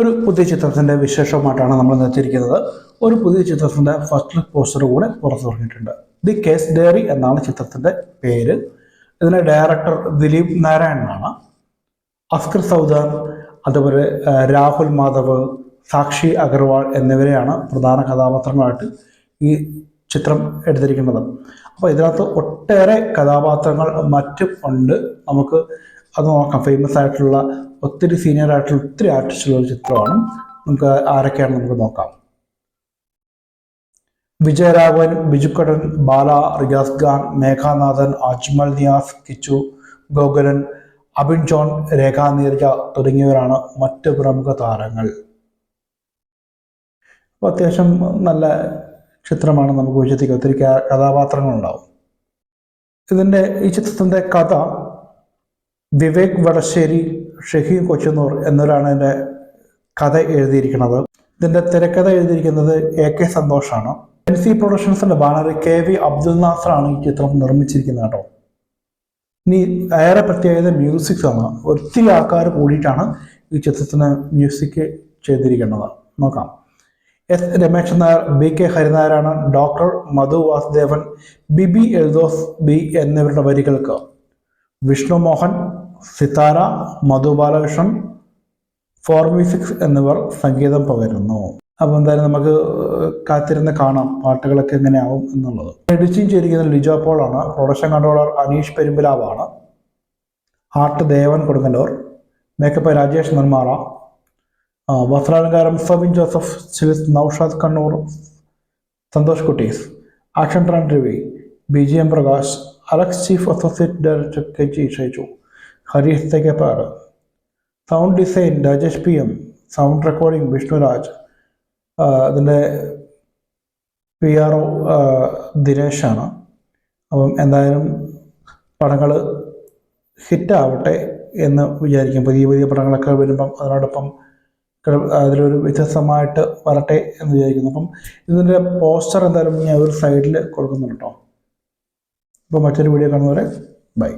ഒരു പുതിയ ചിത്രത്തിന്റെ വിശേഷമായിട്ടാണ് നമ്മൾ നിർത്തിയിരിക്കുന്നത് ഒരു പുതിയ ചിത്രത്തിന്റെ ഫസ്റ്റ് ലുക്ക് പോസ്റ്റർ കൂടെ പുറത്തു തുടങ്ങിയിട്ടുണ്ട് ദി കേസ് ഡയറി എന്നാണ് ചിത്രത്തിന്റെ പേര്. ഇതിന് ഡയറക്ടർ ദിലീപ് നാരായണനാണ് അസ്കർ സൗദാൻ അതുപോലെ രാഹുൽ മാധവ് സാക്ഷി അഗർവാൾ എന്നിവരെയാണ് പ്രധാന കഥാപാത്രങ്ങളായിട്ട് ഈ ചിത്രം എടുത്തിരിക്കുന്നത്. അപ്പോൾ ഇതിനകത്ത് ഒട്ടേറെ കഥാപാത്രങ്ങൾ മറ്റും ഉണ്ട്. നമുക്ക് അത് നോക്കാം. ഫേമസ് ആയിട്ടുള്ള ഒത്തിരി സീനിയർ ആയിട്ടുള്ള ഒത്തിരി ആർട്ടിസ്റ്റുള്ള ഒരു ചിത്രമാണ്. നമുക്ക് ആരൊക്കെയാണ് നമുക്ക് നോക്കാം. വിജയരാഘവൻ ബിജുക്കടൻ ബാല റിയാസ് ഖാൻ മേഘാനാഥൻ അജ്മൽ നിയാസ് കിച്ചു ഗോകുലൻ അബിൻ ജോൺ രേഖാ നീർജ തുടങ്ങിയവരാണ് മറ്റ് പ്രമുഖ താരങ്ങൾ. അത്യാവശ്യം നല്ല ചിത്രമാണ് നമുക്ക് വിശ്വസിക്കുക ഒത്തിരി കഥാപാത്രങ്ങളുണ്ടാവും. ഇതിന്റെ ഈ ചിത്രത്തിന്റെ കഥ വിവേക് വടശ്ശേരി ഷെഹി കൊച്ചുന്നൂർ എന്നൊരാണ് എന്റെ കഥ എഴുതിയിരിക്കുന്നത്. ഇതിന്റെ തിരക്കഥ എഴുതിയിരിക്കുന്നത് എ കെ സന്തോഷാണ്. എൻ സി പ്രൊഡക്ഷൻസിന്റെ ബാനറിൽ കെ വി അബ്ദുൽ നാസറാണ് ഈ ചിത്രം നിർമ്മിച്ചിരിക്കുന്നത് കേട്ടോ. ഇനി ഏറെ പ്രത്യേകത മ്യൂസിക്സ് ആണ്. ഒത്തിരി ആൾക്കാർ കൂടിയിട്ടാണ് ഈ ചിത്രത്തിന് മ്യൂസിക് ചെയ്തിരിക്കുന്നത്. നോക്കാം. S Rameshan Nair B K Harinarayanan doctor Madhu Vasudevan Bibi Eldhose B എന്നിവരുടെ വരികൾക്ക് വിഷ്ണു മോഹൻ സിതാര മധു ബാലകൃഷ്ണൻ ഫോർ എന്നിവർ സംഗീതം പകരുന്നു. അപ്പോൾ എന്തായാലും നമുക്ക് കാത്തിരുന്ന് കാണാം പാട്ടുകളൊക്കെ എങ്ങനെയാവും എന്നുള്ളത്. എഡിറ്റിംഗ് ചെയ്തിരിക്കുന്നത് ലിജോ പോൾ ആണ് പ്രൊഡക്ഷൻ കൺട്രോളർ അനീഷ് പെരുമ്പിലാവാണ്. ആർട്ട് ദേവൻ കൊടുങ്ങല്ലൂർ. മേക്കപ്പ് രാജേഷ് നെന്മാറ. വസ്ത്രാലങ്കാരം Sabin Joseph Swiss Noushad Kannur Santhosh കുട്ടീസ്. Action ട്രാൻ Ravi B G M Prakash Alex chief associate director K G Shaiju. Harish Thekkepad sound design Rajesh P M sound recording Vishnuraj അതിന്റെ P R O ദിനേശാണ് അപ്പം എന്തായാലും പടങ്ങൾ ഹിറ്റാവട്ടെ എന്ന് വിചാരിക്കും. പുതിയ പുതിയ പടങ്ങളൊക്കെ വരുമ്പം അതിനോടൊപ്പം അതിലൊരു വ്യത്യസ്തമായിട്ട് വരട്ടെ എന്ന് വിചാരിക്കുന്നു. അപ്പം ഇതിന്റെ പോസ്റ്റർ എന്തായാലും ഞാൻ ഒരു സൈഡിൽ കൊടുക്കുന്നുണ്ട് കേട്ടോ. അപ്പോൾ മറ്റൊരു വീഡിയോ കാണുന്നവരെ ബൈ.